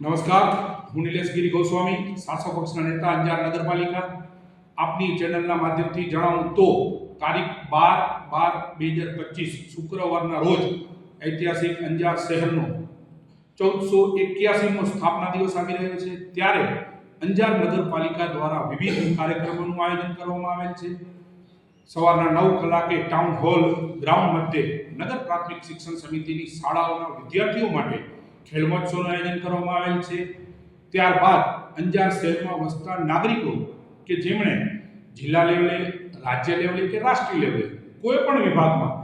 નમસ્કાર, હું નિલેશ ગિરી ગોસ્વામી, શાસક પક્ષના નેતા અંજાર નગરપાલિકા. આપની ચેનલના માધ્યમથી જણાવું તો, તારીખ બાર બાર બે હજાર પચીસ, શુક્રવારના રોજ ઐતિહાસિક અંજાર શહેરનો ચૌદસો એક્યાસીમો સ્થાપના દિવસ આવી રહ્યો છે. ત્યારે અંજાર નગરપાલિકા દ્વારા વિવિધ કાર્યક્રમોનું આયોજન કરવામાં આવેલ છે. સવારના નવ કલાકે ટાઉન હોલ ગ્રાઉન્ડ મધ્યે નગર પ્રાથમિક શિક્ષણ સમિતિની શાળાઓના વિદ્યાર્થીઓ માટે ખેલ મહોત્સવનું આયોજન કરવામાં આવેલ છે. ત્યારબાદ અંજાર શહેરમાં વસતા નાગરિકો કે જેમણે જિલ્લા લેવલે, રાજ્ય લેવલે કે રાષ્ટ્રીય લેવલે કોઈ પણ વિભાગમાં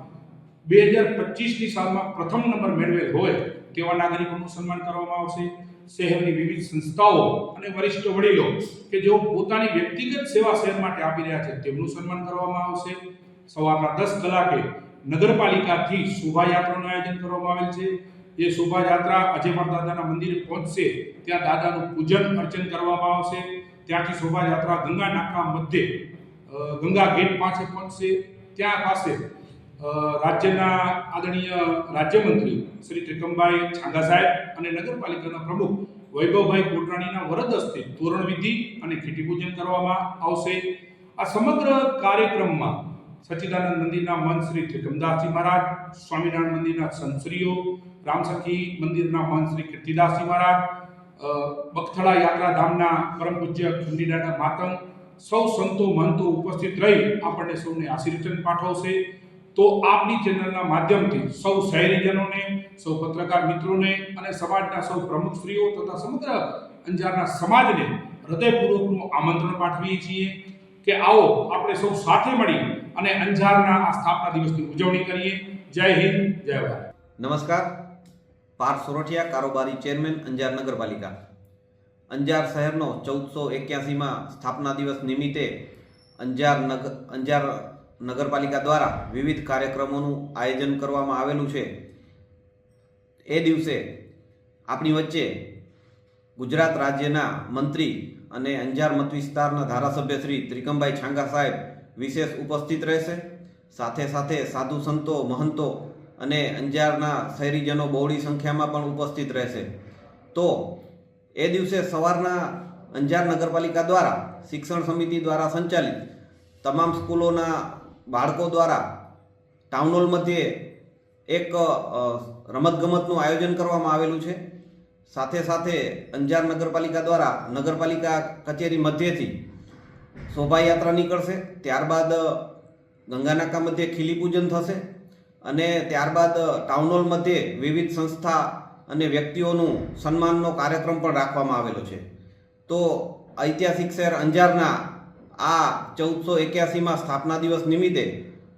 બે હજાર પચીસની સાલમાં પ્રથમ નંબર મેળવેલ હોય તેવા નાગરિકોનું સન્માન કરવામાં આવશે. શહેરની વિવિધ સંસ્થાઓ અને વરિષ્ઠ વડીલો કે જેઓ પોતાની વ્યક્તિગત સેવા શહેર માટે આપી રહ્યા છે તેમનું સન્માન કરવામાં આવશે. સવારના દસ કલાકે નગરપાલિકાથી શોભાયાત્રાનું આયોજન કરવામાં આવેલ છે. એ શોભાયાત્રા અજયમાર દાદાના મંદિરે પહોંચશે. ત્યાં દાદાનું પૂજન અર્ચન કરવામાં આવશે. ત્યાંથી શોભાયાત્રા ગંગા નાકા મધ્યે ગંગા ગેટ પાસે પહોંચશે. ત્યાં પાસે રાજ્યના આદરણીય રાજ્યમંત્રી શ્રી ત્રિકમભાઈ છાંગા સાહેબ અને નગરપાલિકાના પ્રમુખ વૈભવભાઈ કોટરાણીના વરદ હસ્તે તોરણ વિધિ અને ખેટી પૂજન કરવામાં આવશે. આ સમગ્ર કાર્યક્રમમાં સચ્ચિદાનંદ મંદિરના મન શ્રી ત્રિકમદાસજી મહારાજ, સ્વામિનારાયણ મંદિરના સંશ્રીઓ રામસખી મંદિરના મન શ્રી કીર્તિદાસજી મહારાજ બખથળા યાત્રા યાત્રાધામના પરમ પૂજ્ય ખંડીડાના માતંગ, સૌ સંતો મહંતો ઉપસ્થિત રહી આપણને સૌને આશીર્વચન પાઠવશે. તો આપની ચેનલના માધ્યમથી સૌ શહેરીજનોને, સૌ પત્રકાર મિત્રોને અને સમાજના સૌ પ્રમુખશ્રીઓ તથા સમગ્ર અંજારના સમાજને હૃદયપૂર્વકનું આમંત્રણ પાઠવીએ છીએ કે આવો આપણે સૌ સાથે મળી અને અંજારના આ સ્થાપના દિવસની ઉજવણી કરીએ. જય હિન્દ, જય ભારત. નમસ્કાર. પાર્થ સોરઠિયા, કારોબારી ચેરમેન, અંજાર નગરપાલિકા. અંજાર શહેરનો ચૌદસો એક્યાસીમાં સ્થાપના દિવસ નિમિત્તે અંજાર નગર અંજાર નગરપાલિકા દ્વારા વિવિધ કાર્યક્રમોનું આયોજન કરવામાં આવેલું છે. એ દિવસે આપણી વચ્ચે ગુજરાત રાજ્યના મંત્રી અને અંજાર મત વિસ્તારના ધારાસભ્ય શ્રી ત્રિકમભાઈ છાંગા સાહેબ વિશેષ ઉપસ્થિત રહેશે. સાથે સાથે સાધુ સંતો, મહંતો અને અંજારના શહેરીજનો બહોળી સંખ્યામાં પણ ઉપસ્થિત રહેશે. તો એ દિવસે સવારના અંજાર નગરપાલિકા દ્વારા, શિક્ષણ સમિતિ દ્વારા સંચાલિત તમામ સ્કૂલોના બાળકો દ્વારા ટાઉન હોલ મધ્યે એક રમતગમતનું આયોજન કરવામાં આવેલું છે. સાથે સાથે અંજાર નગરપાલિકા દ્વારા નગરપાલિકા કચેરી મધ્યેથી શોભાયાત્રા નીકળશે, ત્યારબાદ ગંગાનાકા મધ્યે ખીલી પૂજન થશે અને ત્યારબાદ ટાઉન હોલ મધ્યે વિવિધ સંસ્થા અને વ્યક્તિઓનું સન્માનનો કાર્યક્રમ પણ રાખવામાં આવેલો છે. તો ઐતિહાસિક શહેર અંજારના આ ચૌદસો એક્યાસીમાં સ્થાપના દિવસ નિમિત્તે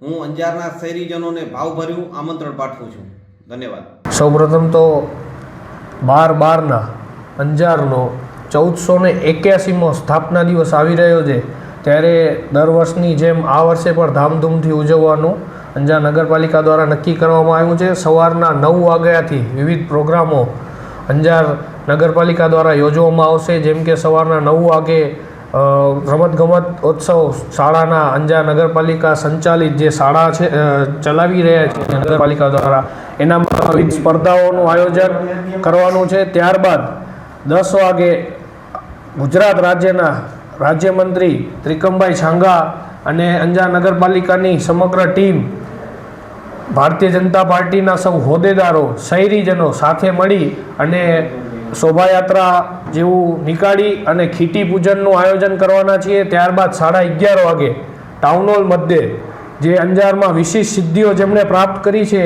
હું અંજારના શહેરીજનોને ભાવભર્યું આમંત્રણ પાઠવું છું. ધન્યવાદ. સૌપ્રથમ તો બાર બારના અંજારનો ચૌદસો ને એક્યાસીમો સ્થાપના દિવસ આવી રહ્યો છે. ત્યારે દર વર્ષની જેમ આ વર્ષે પણ ધામધૂમથી ઉજવવાનું અંજાર નગરપાલિકા દ્વારા નક્કી કરવામાં આવ્યું છે. સવારના નવ વાગ્યાથી વિવિધ પ્રોગ્રામો અંજાર નગરપાલિકા દ્વારા યોજવામાં આવશે. જેમ કે સવારના નવ વાગે રમતગમત ઉત્સવ શાળાના અંજાર નગરપાલિકા સંચાલિત જે શાળા છે ચલાવી રહ્યા છે નગરપાલિકા દ્વારા. એનામાં વિવિધ સ્પર્ધાઓનું આયોજન કરવાનું છે. ત્યારબાદ દસ વાગે ગુજરાત રાજ્યના રાજ્યમંત્રી ત્રિકમભાઈ છાંગા અને અંજા નગરપાલિકાની સમગ્ર ટીમ ભારતીય જનતા પાર્ટીના સૌ હોદ્દેદારો, શહેરીજનો સાથે મળી અને શોભાયાત્રા જેવું નીકાળી અને ખીટી પૂજનનું આયોજન કરવાના છીએ. ત્યારબાદ સાડા અગિયાર વાગે ટાઉન હોલ મધ્યે જે અંજારમાં વિશિષ્ટ સિદ્ધિઓ જેમણે પ્રાપ્ત કરી છે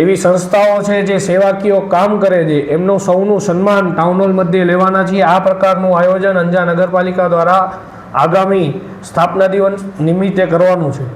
એવી સંસ્થાઓ છે જે સેવાકીય કામ કરે છે. એમનું સૌનું સન્માન ટાઉન હોલ મધ્યે લેવાના છીએ. આ પ્રકારનું આયોજન અંજા નગરપાલિકા દ્વારા આગામી સ્થાપના દિવસ નિમિત્તે કરવાનું છે.